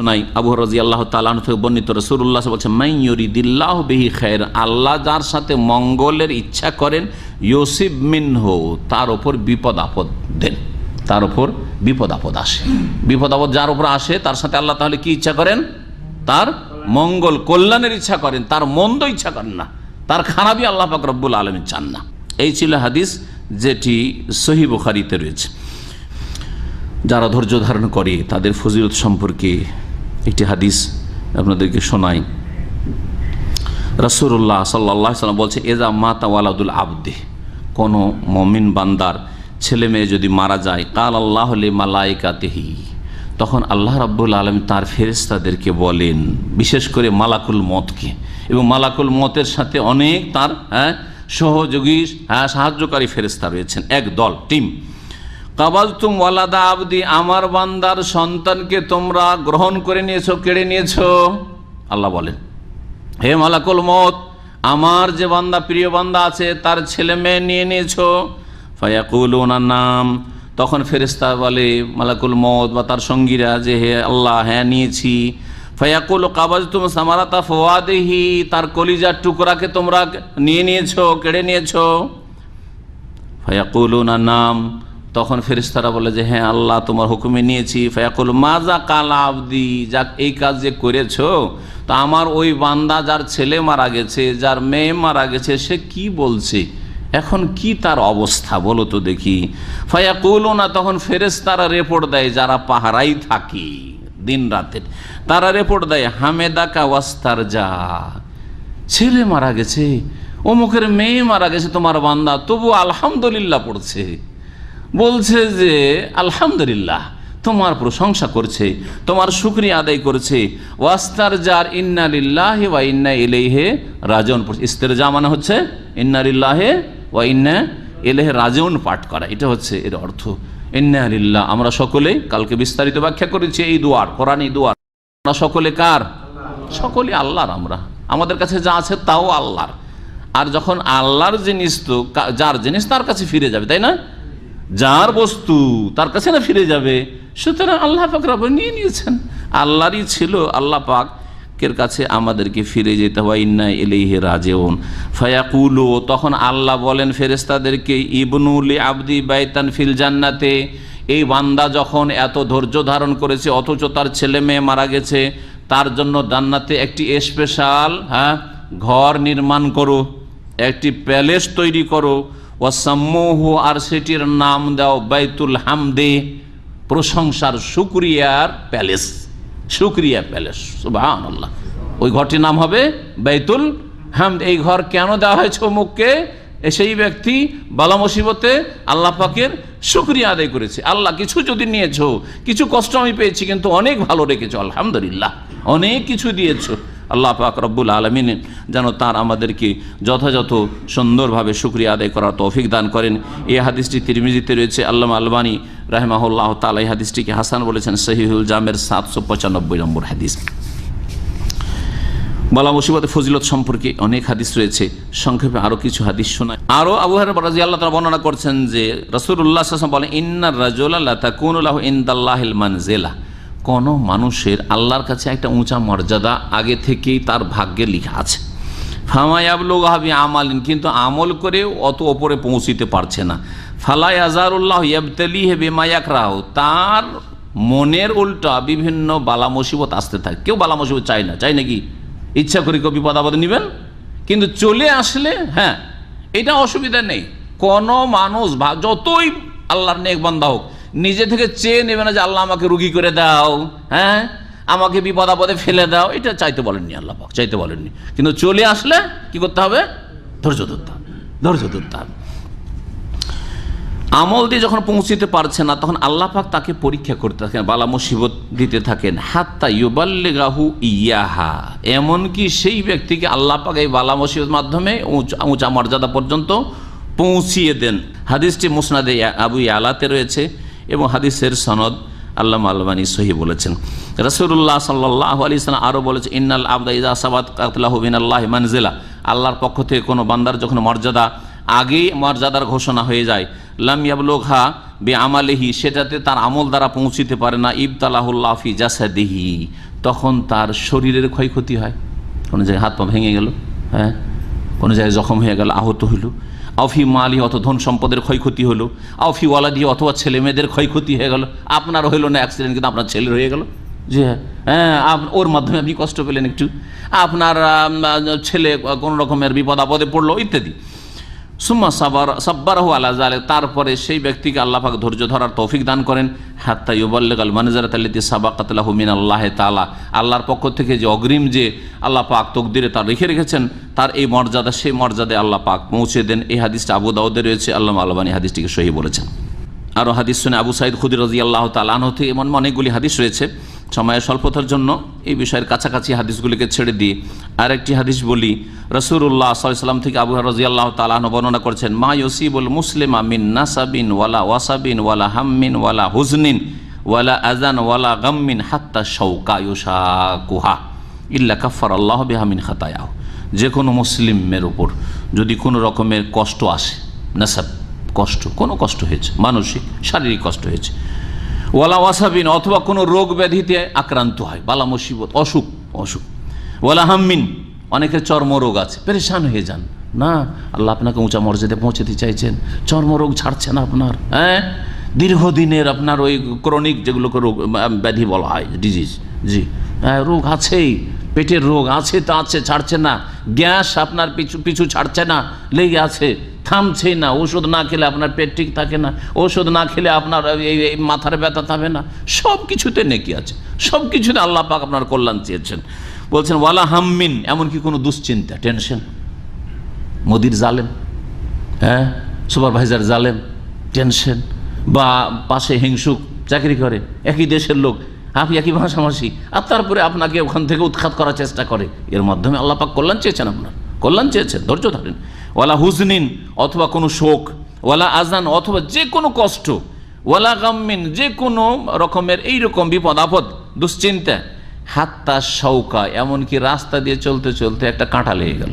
শোনাই। আবু রাজি আল্লাহ তালাহ থেকে বর্ণিত রসুল্লাহ বলছে মাইয়রিদিল্লাহ বেহি খের আল্লাহ যার সাথে মঙ্গলের ইচ্ছা করেন, ইউসিব মিনহ, তার ওপর বিপদ আপদ দেন। তার ওপর বিপদ আপদ আসে। বিপদ আপদ যার উপর আসে, তার সাথে আল্লাহ তাহলে কি ইচ্ছা করেন? তার মঙ্গল কল্যাণের ইচ্ছা করেন, তার মন্দ ইচ্ছা করেন না। তার খারাপই আল্লাহ রব্বুল আলমী চান না। এই ছিল হাদিস যেটি সহি বুখারিতে রয়েছে। যারা ধৈর্য ধারণ করে, তাদের ফজিলত সম্পর্কে একটি হাদিস আপনাদেরকে শোনাই। রসুল্লাহ সাল্লাহ সাল্লাম বলছে এজা মাতা ওয়ালাদুল আবদে, কোনো মমিন বান্দার ছেলে মেয়ে যদি মারা যায়, কাল আল্লাহ মালাইকাতেহি তখন আল্লাহ রাব্বুল আলম তার ফেরেস্তাদেরকে বলেন, বিশেষ করে মালাকুল মতকে এবং মালাকুল মতের সাথে অনেক তার হ্যাঁ সহযোগী হ্যাঁ সাহায্যকারী ফেরেস্তা রয়েছেন। এক দল, টিম। কাবাল তুম ওয়ালাদা আবদি, আমার বান্দার সন্তানকে তোমরা গ্রহণ করে নিয়েছো, কেড়ে নিয়েছো? আল্লাহ বলেন, হে মালাকুল মত আমার যে বান্দা, প্রিয় বান্দা আছে, তার ছেলে মেয়ে নিয়ে নিয়েছো? ফায়াকুল ওনার নাম। তখন ফেরেস্তা বলে, মালাকুল মত বা তার সঙ্গীরা যে, হে আল্লাহ হ্যাঁ নিয়েছি। ফায়াকুল কাবাজ তুম সামারাতা ফোয়াদেহি, তার কলিজার টুকরাকে তোমরা নিয়ে নিয়েছো, কেড়ে নিয়েছো? ফায়াকুল ওনার নাম। তখন ফেরিস্তারা বলে যে হ্যাঁ আল্লাহ তোমার হুকুমে নিয়েছি। ফায়াকুল মাজা কালা আবদি যাক এই কাজ যে করেছ, তা আমার ওই বান্দা যার ছেলে মারা গেছে, যার মেয়ে মারা গেছে, সে কি বলছে? এখন কি তার অবস্থা বলো তো দেখি? ফায়াকুল না তখন ফেরেস্তারা রেপোর্ট দেয়, যারা পাহারাই থাকি দিন রাতের, তারা রেপোর্ট দেয় হামেদা কাওয়াস্তার যা ছেলে মারা গেছে, অমুকের মেয়ে মারা গেছে তোমার বান্দা, তবু আলহামদুলিল্লাহ পড়ছে। বলছে যে, আলহামদুলিল্লাহ, তোমার প্রশংসা করছে, তোমার শুক্রিয়া আদায় করছে। ওয়াস্তার যার ইন্নালিল্লাহে ওয়া ইন্না ইলেহে রাজন ইস্তের যা মানে হচ্ছে ইন্নালিল্লাহে ওয়া ইন্না এলেহে রাজন পাঠ করা। এটা হচ্ছে এর অর্থ। ইন্না আলিল্লাহ আমরা সকলে কালকে বিস্তারিত ব্যাখ্যা করেছি এই দুয়ার, কোরআন এই দুয়ার। আমরা সকলে কার? সকলে আল্লাহর আমরা। আমাদের কাছে যা আছে তাও আল্লাহর। আর যখন আল্লাহর জিনিস তো যার জিনিস তার কাছে ফিরে যাবে, তাই না? যার বস্তু তার কাছে না ফিরে যাবে, সুতরাং আল্লাহ পাক রব নিয়ে নিয়েছেন। আল্লাহরই ছিল আল্লাহ পাক কের কাছে আমাদেরকে ফিরে যেতে হয় ইন্না এলেহে রাজেউন। ফায়াকুলো, তখন আল্লাহ বলেন ফেরেস্তাদেরকে ইবনুল আবদি বাইতান ফিল জান্নাতে। এই বান্দা যখন এত ধৈর্য ধারণ করেছে, অথচ তার ছেলে মেয়ে মারা গেছে, তার জন্য জান্নাতে একটি স্পেশাল হ্যাঁ ঘর নির্মাণ করো, একটি প্যালেস তৈরি করো ওয়াসাম্মুহু আর সেটির নাম দাও বাইতুল হামদে। প্রশংসার শুক্রিয়ার প্যালেস শুক্রিয়া প্যালেস সুবাহান আল্লাহ ওই ঘরটির নাম হবে বাইতুল হামদ। এই ঘর কেন দেওয়া হয়েছে অমুককে? সেই ব্যক্তি বালা মুসিবতে আল্লাহ পাকের শুক্রিয়া আদায় করেছে। আল্লাহ কিছু যদি নিয়েছো, কিছু কষ্ট আমি পেয়েছি, কিন্তু অনেক ভালো রেখেছো, আলহামদুলিল্লাহ। অনেক কিছু দিয়েছ। আল্লাহ পাক রব্বুল আলমিন যেন তার আমাদেরকে যথাযথ সুন্দরভাবে শুক্রিয়া আদায় করার তৌফিক দান করেন। এই হাদিসটি তিরমিজিতে রয়েছে আল্লাহ আলবানী রাহমাহুল্লাহ তালা এই হাদিসটিকে হাসান বলেছেন, সহিহুল জামের সাতশো পঁচানব্বই নম্বর হাদিস। বলা মুসিবতে ফজিলত সম্পর্কে অনেক হাদিস রয়েছে, সংক্ষেপে আরও কিছু হাদিস শোনায় আরও আবু রাজি আল্লাহ তারা বর্ণনা করছেন যে রসুল্লাহ বলেন, ইন্নার রাজুল্লাহ তাকুনুল্লাহ ইন্দাল্লাহিল মানজেলা। কোনো মানুষের আল্লাহর কাছে একটা উঁচা মর্যাদা আগে থেকেই তার ভাগ্যে লেখা আছে। ফামায়াবলুগ হাবি আমালিন, কিন্তু আমল করে অত ওপরে পৌঁছিতে পারছে না। ফালাই আজারুল্লাহ ইয়াবতালি হে বেমায়াক রাহ তার মনের উল্টা বিভিন্ন বালা মুসিবত আসতে থাকে। কেউ বালা মুসিবত চায় না চাই নাকি? ইচ্ছা করে কেউ বিপদ আপদে নেবেন? কিন্তু চলে আসলে হ্যাঁ এটা অসুবিধা নেই। কোনো মানুষ যতই আল্লাহর নেক বান্দা হোক নিজে থেকে চেয়ে নেবে না যে আল্লাহ আমাকে রুগী করে দাও হ্যাঁ? আমাকে বিপদ আপদে ফেলে দাও। এটা চাইতে বলেননি আল্লাহ পাক, চাইতে বলেননি। কিন্তু চলে আসলে কি করতে হবে? ধৈর্য ধরতে হবে, ধৈর্য ধরতে হবে। আমল দিয়ে যখন পৌঁছিতে পারছে না, তখন আল্লাহ পাক তাকে পরীক্ষা করতে থাকেন, বালা মুসিবত দিতে থাকেন। হাত্তা ইউবাল্লেগাহু ইয়াহা। এমনকি সেই ব্যক্তিকে আল্লাহ পাক এই বালা মুসিবত মাধ্যমে উঁচা মর্যাদা পর্যন্ত পৌঁছিয়ে দেন। হাদিসটি মুসনাদে আবু আলাতে রয়েছে। এবং হাদিসের সনদ আল্লাহ আলবানী সহি বলেছেন। রসুল্লাহ সাল্লাহ আলি সাল্লাম আরও বলেছে, ইন্নাল আবদা ইজা সাবাদ কাতলাহ বিন আল্লাহ মানজিলা। আল্লাহর পক্ষ থেকে কোনো বান্দার যখন মর্যাদা আগেই মর্যাদার ঘোষণা হয়ে যায়, লাম ইয়াবলোঘা বে আমালেহি সেটাতে তার আমল দ্বারা পৌঁছিতে পারে না, ইবতালাহুল্লাহ জাসাদিহি। তখন তার শরীরের ক্ষয়ক্ষতি হয়। কোনো জায়গায় হাত পা ভেঙে গেল হ্যাঁ? কোনো জায়গায় জখম হয়ে গেল, আহত হইল। আফি মালি, অত ধন সম্পদের ক্ষয়ক্ষতি হলো। অফিওয়ালা দিয়ে অথবা ছেলে মেয়েদের ক্ষয়ক্ষতি হয়ে গেল। আপনার হইল না অ্যাক্সিডেন্ট কিন্তু আপনার ছেলের হয়ে গেল। যে হ্যাঁ। হ্যাঁ ওর মাধ্যমে আপনি কষ্ট পেলেন একটু। আপনার ছেলে কোনো রকমের বিপদ আপদে পড়ল, ইত্যাদি। সুম্মা সাবার সাব্বারাহু আলা জালে তারপরে সেই ব্যক্তিকে আল্লাহ পাক ধৈর্য ধরার তৌফিক দান করেন। হাত্তা ইউবাল্লেগাল মানজারাত আল্লাতি সাবাকাতলাহু মিন আল্লাহ তাআলা। আল্লাহর পক্ষ থেকে যে অগ্রিম যে আল্লাহ পাক তকদিরে তার রেখে রেখেছেন, তার এই মর্যাদা, সেই মর্যাদায় আল্লাহ পাক পৌঁছে দেন। এই হাদিসটা আবু দাউদে রয়েছে আল্লাহ আলবানী হাদিসটিকে সহি বলেছেন। আরও হাদিস শুনে আবু সাইদ খুদি রাজি আল্লাহ তালাহ থেকে এমন অনেকগুলি হাদিস রয়েছে। সময়ের স্বল্পতার জন্য এই বিষয়ের কাছাকাছি হাদিসগুলিকে ছেড়ে দিয়ে আরেকটি হাদিস বলি। রসুল্লাহ সাল্লাম থেকে আবু রাজি আল্লাহ তালাহ বর্ণনা করছেন, মা ইউসিবুল মুসলিম আমিন নাসাবিন ওয়ালা ওয়াসাবিন ওয়ালা হাম্মিন ওয়ালা হুজনিন ওয়ালা আজান ওয়ালা গাম্মিন হাত্তা শৌকা ইউসা কুহা ইল্লা কাফার আল্লাহ বেহামিন খাতায়াহ। যে কোনো মুসলিমের উপর যদি কোনো রকমের কষ্ট আসে, নাসাব কষ্ট, কোনো কষ্ট হয়েছে, মানসিক, শারীরিক কষ্ট হয়েছে ওয়ালা ওয়াসাবিন অথবা কোনো রোগ ব্যাধিতে আক্রান্ত হয়, বালা মুসিবত, অসুখ অসুখ। ওয়ালা হাম্মিন, অনেকের চর্মরোগ আছে, পেরেশান হয়ে যান। না, আল্লাহ আপনাকে উঁচা মর্যাদে পৌঁছাতে চাইছেন। চর্মরোগ ছাড়ছেন আপনার হ্যাঁ? দীর্ঘদিনের আপনার ওই ক্রনিক যেগুলোকে রোগ, ব্যাধি বলা হয় ডিজিজ জি। রোগ আছেই, পেটের রোগ আছে তা আছে, ছাড়ছে না। গ্যাস আপনার পিছু পিছু ছাড়ছে না, লেগে আছে, থামছেই না। ওষুধ না খেলে আপনার পেট ঠিক থাকে না। ওষুধ না খেলে আপনার এই মাথার ব্যথা থামে না। সব কিছুতে নেকি আছে। সব কিছুতে আল্লাহ পাক আপনার কল্যাণ চেয়েছেন। বলছেন, ওয়ালা হাম্মিন এমনকি কোনো দুশ্চিন্তা, টেনশন। মোদির জালেম হ্যাঁ সুপারভাইজার জালেম, টেনশন। বা পাশে হিংসুক, চাকরি করে, একই দেশের লোক। আপনি একই ভাষাভাষী আর তারপরে আপনাকে ওখান থেকে উৎখাত করার চেষ্টা করে। এর মাধ্যমে আল্লাহ পাক কল্যাণ চেয়েছেন আপনার। কল্যাণ চেয়েছেন, ধৈর্য ধরেন। ওয়ালা হুজনিন অথবা কোনো শোক, ওয়ালা আজান অথবা যে কোনো কষ্ট, ওয়ালা গাম্মিন যে কোনো রকমের এই রকম বিপদ, আপদ, দুশ্চিন্তা, হাত্তা শৌকা এমনকি রাস্তা দিয়ে চলতে চলতে একটা কাঁটা লেগে গেল।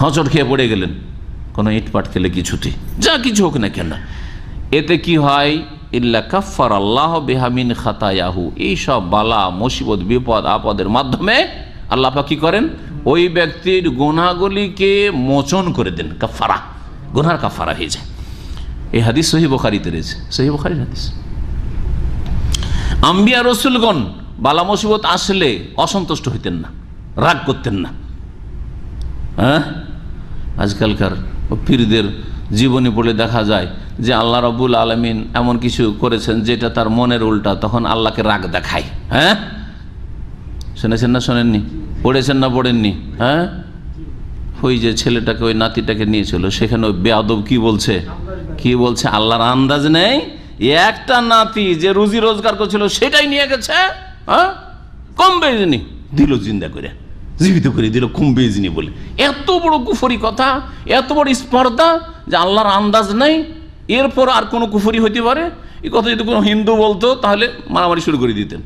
হচট খেয়ে পড়ে গেলেন। কোনো ইটপাট খেলে কিছুতে যা কিছু হোক না কেন। এতে কি হয়? ইল্লা কাফার আল্লাহ বেহামিন খাতায়াহু। এইসব বালা, মুসিবত, বিপদ, আপদের মাধ্যমে আল্লাহ পাক কি করেন? ওই ব্যক্তির গুণাগুলিকে মোচন করে দেন কাফারা গুনার কাফারা হয়ে যায়। এই হাদিস সহি বখারিতে রয়েছে। সহি বখারির হাদিস। আম্বিয়া রসুলগণ বালা, মুসিবত আসলে অসন্তুষ্ট হইতেন না, রাগ করতেন না। হ্যাঁ? আজকালকার পীরদের জীবনী পড়ে দেখা যায় যে আল্লাহ রবুল আলমিন এমন কিছু করেছেন যেটা তার মনের উল্টা, তখন আল্লাহকে রাগ দেখায়। হ্যাঁ? শুনেছেন না শোনেননি? পড়েছেন না পড়েননি? হ্যাঁ? ওই যে ছেলেটাকে, ওই নাতিটাকে নিয়েছিল, সেখানে ওই বেয়াদব কি বলছে? কি বলছে? আল্লাহর আন্দাজ নেই? একটা নাতি যে রুজি রোজগার করছিল, সেটাই নিয়ে গেছে? হ্যাঁ? কম বেজনি দিল জিন্দা করে, জীবিত করে দিল কম বেজনি বলে। এত বড় কুফরি কথা, এত বড় স্পর্ধা যে আল্লাহর আন্দাজ নেই? এরপর আর কোনো কুফরি হইতে পারে? এই কথা যদি কোনো হিন্দু বলতো, তাহলে মারামারি শুরু করে দিতেন।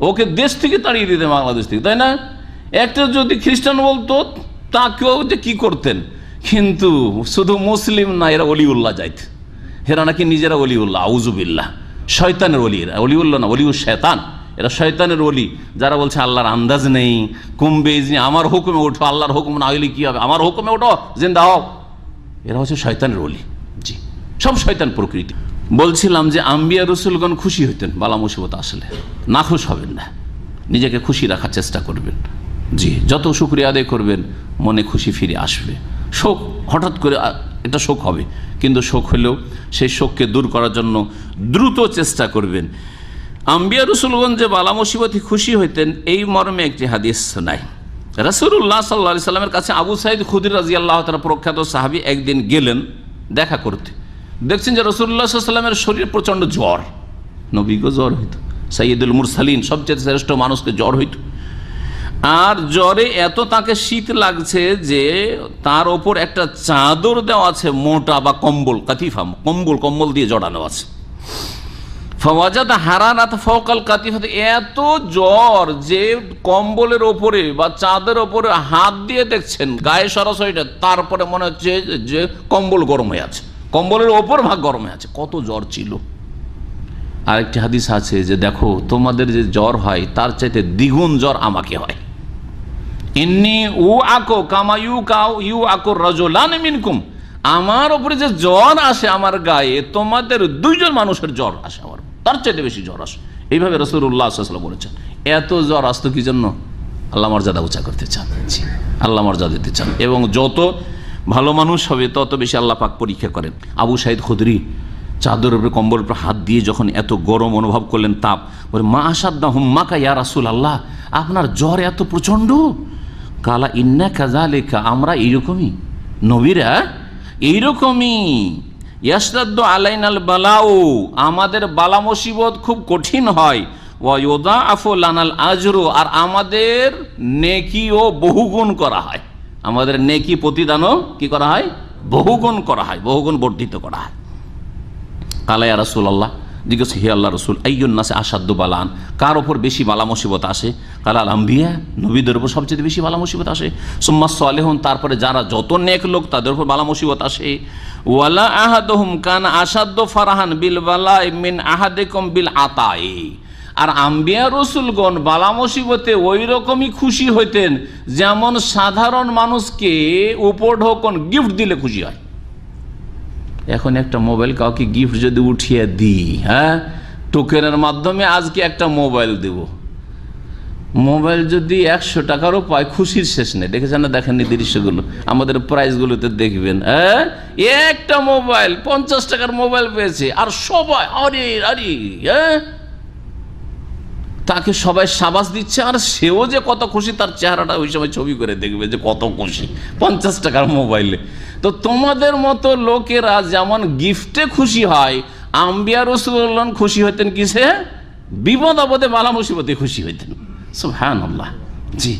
ওকে দেশ থেকে তাড়িয়ে দিতেন বাংলাদেশ থেকে, তাই না? একটা যদি খ্রিস্টান বলতো, তাকেও যে কি করতেন? কিন্তু শুধু মুসলিম না, এরা অলিউল্লাহ যাইত এরা নাকি নিজেরা অলিউল্লাহ আউজুবিল্লাহ শয়তানের অলি এরা। অলিউল্লাহ না, অলিউ শয়তান। এরা শয়তানের অলি। যারা বলছে, আল্লাহর আন্দাজ নেই কুম্বে আমার হুকুমে ওঠো, আল্লাহর হুকুম না হইলে কি হবে? আমার হুকুমে ওঠো, জিন্দা হও। এরা হচ্ছে শয়তানের অলি। সব শয়তান প্রকৃতি। বলছিলাম যে আম্বিয়া রসুলগণ খুশি হইতেন, বালা মুসিবত আসলে। না খুশ হবেন না। নিজেকে খুশি রাখার চেষ্টা করবেন। জি, যত শুক্রিয়া আদায় করবেন, মনে খুশি ফিরে আসবে। শোক, হঠাৎ করে এটা শোক হবে। কিন্তু শোক হলেও সেই শোককে দূর করার জন্য দ্রুত চেষ্টা করবেন। আম্বিয়া রসুলগঞ্জ যে বালা মুসিবতে খুশি হইতেন, এই মর্মে একটি হাদিস নাই। রসুল্লাহ সাল্লা সাল্লামের কাছে আবু সাইদ খুদির রাজি আল্লাহ তালা প্রখ্যাত সাহাবি একদিন গেলেন, দেখা করতে। দেখছেন যে রসুল্লাহ সাল্লামের শরীরে প্রচণ্ড জ্বর। নবীগো জ্বর হইতো সাইয়দুল মুরসালিন, সবচেয়ে শ্রেষ্ঠ মানুষকে জ্বর হইতো। আর জ্বরে এত তাকে শীত লাগছে যে তার ওপর একটা চাদর দেওয়া আছে, মোটা বা কম্বল, কাতিফা, কম্বল কম্বল দিয়ে জড়ানো আছে। ফওয়াজাদ হারারাত ফকাল কাতিফাত, এত জ্বর যে কম্বলের ওপরে বা চাঁদের ওপরে হাত দিয়ে দেখছেন, গায়ে সরাসরিটা তারপরে মনে হচ্ছে যে কম্বল গরম হয়ে আছে। কম্বলের ওপর ভাগ গরমে আছে, কত জ্বর ছিল। আরেকটি হাদিস আছে যে, দেখো, তোমাদের যে জ্বর হয়, তার চাইতে দ্বিগুণ জ্বর আমাকে হয়। ইন্নি উ আকো কামায়ু কাউ ইউ আকো রজলান মিনকুম। আমার উপরে যে জ্বর আসে আমার গায়ে, তোমাদের দুইজন মানুষের জ্বর আসে আমার তার চাইতে বেশি জ্বর আসে। এইভাবে রসুল্লাহ সাল্লাম বলেছেন। এত জ্বর আসতো কি জন্য? আল্লাহ মর্যাদা উঁচা করতে চান। আল্লাহ মর্যাদা দিতে চান। এবং যত ভালো মানুষ হবে, তত বেশি আল্লাহ পাক পরীক্ষা করেন। আবু সাইদ খুদরি চাদর উপরে কম্বল উপরে হাত দিয়ে যখন এত গরম অনুভব করলেন তাপ, বলে, মা আসাদ্দা হুম্মাকা ইয়া রাসুল আল্লাহ আপনার জ্বর এত প্রচণ্ড? কালা ইন্না কাজা লেখা আমরা এইরকমই। নবীরা, এইরকমই। ইয়াসরাদ্দ আলাইনাল বালাও আমাদের বালা মুসিবত খুব কঠিন হয়। ওয়োদা আফুল আনাল আজরু, আর আমাদের নেকিও বহুগুণ করা হয়। আমাদের নেকি প্রতিদানও কি করা হয়? বহুগুণ করা হয়, বহুগুণ বর্ধিত করা হয়। কালাইয়া রসুল আল্লাহ জিজ্ঞেস হি আল্লাহ রসুল আইয়ন্নাসে আসাদ্দ বালান? কার ওপর বেশি বালা মুসিবত আসে? কালা আম্বিয়া নবীদের ওপর সবচেয়ে বেশি বালা মুসিবত আসে। সুম্মা সালেহন, তারপরে যারা যত নেক লোক, তাদের ওপর বালা মুসিবত আসে। ওয়ালা আহাদহুম কান আসাদ্দ ফারাহান বিল বালা মিন আহাদেকম বিল আতাই। আর আম্বিয়া রসুলগণ বালা মুসিবতে ওই রকমই খুশি হইতেন যেমন সাধারণ মানুষকে উপঢৌকন গিফট দিলে খুশি হয়। এখন একটা মোবাইল কাউকে গিফট যদি উঠিয়ে দিই হ্যাঁ? টোকেনের মাধ্যমে আজকে একটা মোবাইল দেব। মোবাইল যদি একশো টাকারও পায়, খুশির শেষ নেই। দেখেছেন না? দেখেননি দৃশ্যগুলো? আমাদের প্রাইসগুলোতে দেখবেন হ্যাঁ? একটা মোবাইল, পঞ্চাশ টাকার মোবাইল পেয়েছে। আর সবাই, আরে আরে হ্যাঁ? তাকে সবাই সাবাস দিচ্ছে, আর সেও যে কত খুশি, তার চেহারাটা ওই সময় ছবি করে দেখবে যে কত খুশি, পঞ্চাশ টাকার মোবাইলে। তো তোমাদের মতো লোকেরা যেমন গিফটে খুশি হয়, আম্বিয়া রসুল্লাহ খুশি হতেন কিসে? বিপদ আপদে বালা মুসিবতে খুশি হইতেন সব হ্যাঁ জি।